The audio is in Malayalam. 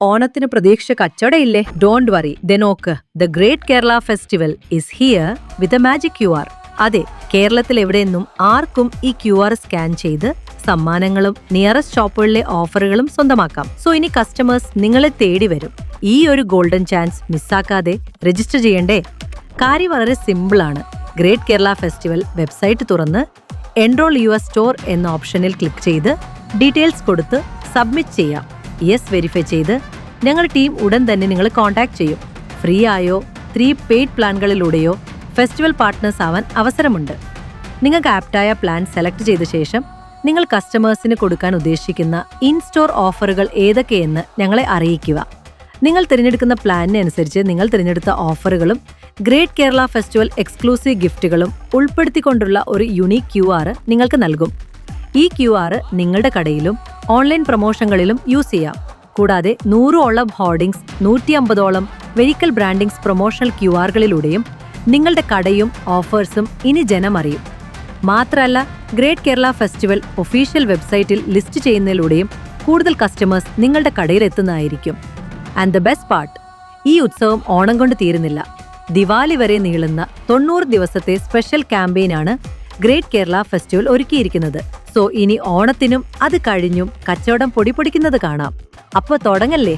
ഓണത്തിന് പ്രതീക്ഷ കച്ചവടയില്ലേ? ഡോണ്ട് വറി ദ നോക്ക്. The great Kerala festival is here with a magic Q R അതെ കേരളത്തിൽ എവിടെയെന്നും ആർക്കും ഈ ക്യു ആർ സ്കാൻ ചെയ്ത് സമ്മാനങ്ങളും നിയറസ്റ്റ് ഷോപ്പുകളിലെ ഓഫറുകളും സ്വന്തമാക്കാം. സോ ഇനി കസ്റ്റമേഴ്സ് നിങ്ങളെ തേടി വരും. ഈ ഒരു ഗോൾഡൻ ചാൻസ് മിസ്സാക്കാതെ രജിസ്റ്റർ ചെയ്യണ്ടേ? കാര്യം വളരെ സിമ്പിൾ ആണ്. ഗ്രേറ്റ് കേരള ഫെസ്റ്റിവൽ വെബ്സൈറ്റ് തുറന്ന് എൻറോൾ യു എസ് സ്റ്റോർ എന്ന ഓപ്ഷനിൽ ക്ലിക്ക് ചെയ്ത് ഡീറ്റെയിൽസ് കൊടുത്ത് സബ്മിറ്റ് ചെയ്യാം. യെസ് വെരിഫൈ ചെയ്ത് ഞങ്ങളുടെ ടീം ഉടൻ തന്നെ നിങ്ങളെ കോൺടാക്ട് ചെയ്യും. ഫ്രീ ആയോ ത്രീ പെയ്ഡ് പ്ലാനുകളിലൂടെയോ ഫെസ്റ്റിവൽ പാർട്ട്നേഴ്സ് ആവാൻ അവസരമുണ്ട്. നിങ്ങൾക്ക് ആപ്റ്റായ പ്ലാൻ സെലക്ട് ചെയ്ത ശേഷം നിങ്ങൾ കസ്റ്റമേഴ്സിന് കൊടുക്കാൻ ഉദ്ദേശിക്കുന്ന ഇൻ സ്റ്റോർ ഓഫറുകൾ ഏതൊക്കെയെന്ന് ഞങ്ങളെ അറിയിക്കുക. നിങ്ങൾ തിരഞ്ഞെടുക്കുന്ന പ്ലാനിനനുസരിച്ച് നിങ്ങൾ തിരഞ്ഞെടുത്ത ഓഫറുകളും ഗ്രേറ്റ് കേരള ഫെസ്റ്റിവൽ എക്സ്ക്ലൂസീവ് ഗിഫ്റ്റുകളും ഉൾപ്പെടുത്തിക്കൊണ്ടുള്ള ഒരു യുണീക് ക്യു നിങ്ങൾക്ക് നൽകും. ഈ ക്യു നിങ്ങളുടെ കടയിലും ഓൺലൈൻ പ്രൊമോഷനുകളിലും യൂസ് ചെയ്യാം. കൂടാതെ നൂറോളം ഹോർഡിംഗ്സ് നൂറ്റി അമ്പതോളം വെഹിക്കൽ ബ്രാൻഡിംഗ്സ് പ്രൊമോഷണൽ ക്യു ആറുകളിലൂടെയും നിങ്ങളുടെ കടയും ഓഫേഴ്സും ഇനി ജനമറിയും മാത്രമല്ല ഗ്രേറ്റ് കേരള ഫെസ്റ്റിവൽ ഒഫീഷ്യൽ വെബ്സൈറ്റിൽ ലിസ്റ്റ് ചെയ്യുന്നതിലൂടെയും കൂടുതൽ കസ്റ്റമേഴ്സ് നിങ്ങളുടെ കടയിൽ എത്തുന്നതായിരിക്കും ആൻഡ് ദ ബെസ്റ്റ് പാർട്ട് ഈ ഉത്സവം ഓണം കൊണ്ട് തീരുന്നില്ല. ദിവാലി വരെ നീളുന്ന തൊണ്ണൂറ് ദിവസത്തെ സ്പെഷ്യൽ ക്യാമ്പയിനാണ് ഗ്രേറ്റ് കേരള ഫെസ്റ്റിവൽ ഒരുക്കിയിരിക്കുന്നത്. സോ ഇനി ഓണത്തിനും അത് കഴിഞ്ഞും കച്ചവടം പൊടിപൊടിക്കുന്നത് കാണാം. അപ്പൊ തുടങ്ങല്ലേ?